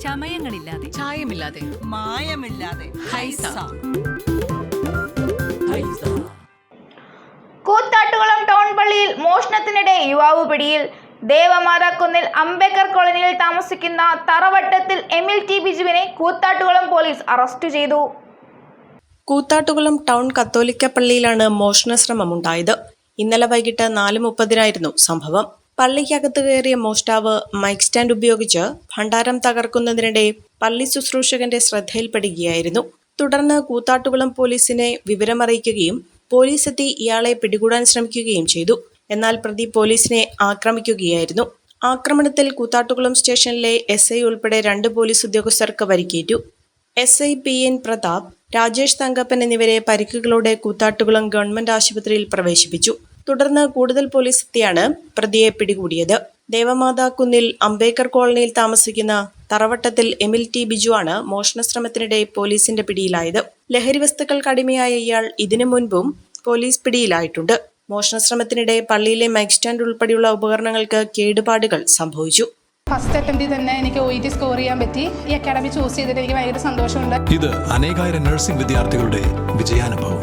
ചമയങ്ങളില്ലാതെ. ചായമില്ലാതെ. മായമില്ലാതെ. ഹൈസ. കൂത്താട്ടുകുളം ടൗൺ പള്ളിയിൽ മോഷണത്തിനിടെ യുവാവ് പിടിയിൽ. ദേവമാതാക്കുന്നിൽ അംബേദ്കർ കോളനിയിൽ താമസിക്കുന്ന തറവട്ടത്തിൽ എമിൽ ടി ബിജുവിനെ കൂത്താട്ടുകുളം പോലീസ് അറസ്റ്റ് ചെയ്തു. കൂത്താട്ടുകുളം ടൗൺ കത്തോലിക്ക പള്ളിയിലാണ് മോഷണ ശ്രമമുണ്ടായത്. ഇന്നലെ വൈകിട്ട് നാല് മുപ്പതിനായിരുന്നു സംഭവം. പള്ളിക്കകത്ത് കയറിയ മോഷ്ടാവ് മൈക്ക് സ്റ്റാൻഡ് ഉപയോഗിച്ച് ഭണ്ഡാരം തകർക്കുന്നതിനിടെ പള്ളി ശുശ്രൂഷകന്റെ ശ്രദ്ധയിൽപ്പെടുകയായിരുന്നു. തുടർന്ന് കൂത്താട്ടുകുളം പോലീസിനെ വിവരമറിയിക്കുകയും പോലീസ് എത്തി ഇയാളെ പിടികൂടാൻ ശ്രമിക്കുകയും ചെയ്തു. എന്നാൽ പ്രതി പോലീസിനെ ആക്രമിക്കുകയായിരുന്നു. ആക്രമണത്തിൽ കൂത്താട്ടുകുളം സ്റ്റേഷനിലെ എസ് ഐ ഉൾപ്പെടെ രണ്ട് പോലീസ് ഉദ്യോഗസ്ഥർക്ക് പരിക്കേറ്റു. S I P N Prathap Rajesh Thankappan എന്നിവരെ പരിക്കുകളോടെ കൂത്താട്ടുകുളം ഗവൺമെന്റ് ആശുപത്രിയിൽ പ്രവേശിപ്പിച്ചു. തുടർന്ന് കൂടുതൽ പോലീസ് എത്തിയാണ് പ്രതിയെ പിടികൂടിയത്. ദേവമാതാ കുന്നിൽ അംബേദ്കർ കോളനിയിൽ താമസിക്കുന്ന തറവട്ടത്തിൽ എമിൽ ടി ബിജു ആണ് മോഷണ ശ്രമത്തിനിടെ പോലീസിന്റെ പിടിയിലായത്. ലഹരി വസ്തുക്കൾക്ക് അടിമയായ ഇയാൾ ഇതിനു മുൻപും പോലീസ് പിടിയിലായിട്ടുണ്ട്. മോഷണ ശ്രമത്തിനിടെ പള്ളിയിലെ മൈക്ക് സ്റ്റാൻഡ് ഉൾപ്പെടെയുള്ള ഉപകരണങ്ങൾക്ക് കേടുപാടുകൾ സംഭവിച്ചു. ഫസ്റ്റ് അറ്റംപ്റ്റിൽ തന്നെ എനിക്ക് ഒ ടി സ്കോർ ചെയ്യാൻ പറ്റി. ഈ അക്കാഡമി ചൂസ് ചെയ്തിട്ട് എനിക്ക് ഭയങ്കര സന്തോഷമുണ്ട്. ഇത് അനേകായിരം നഴ്സിംഗ് വിദ്യാർത്ഥികളുടെ വിജയാനുഭവം.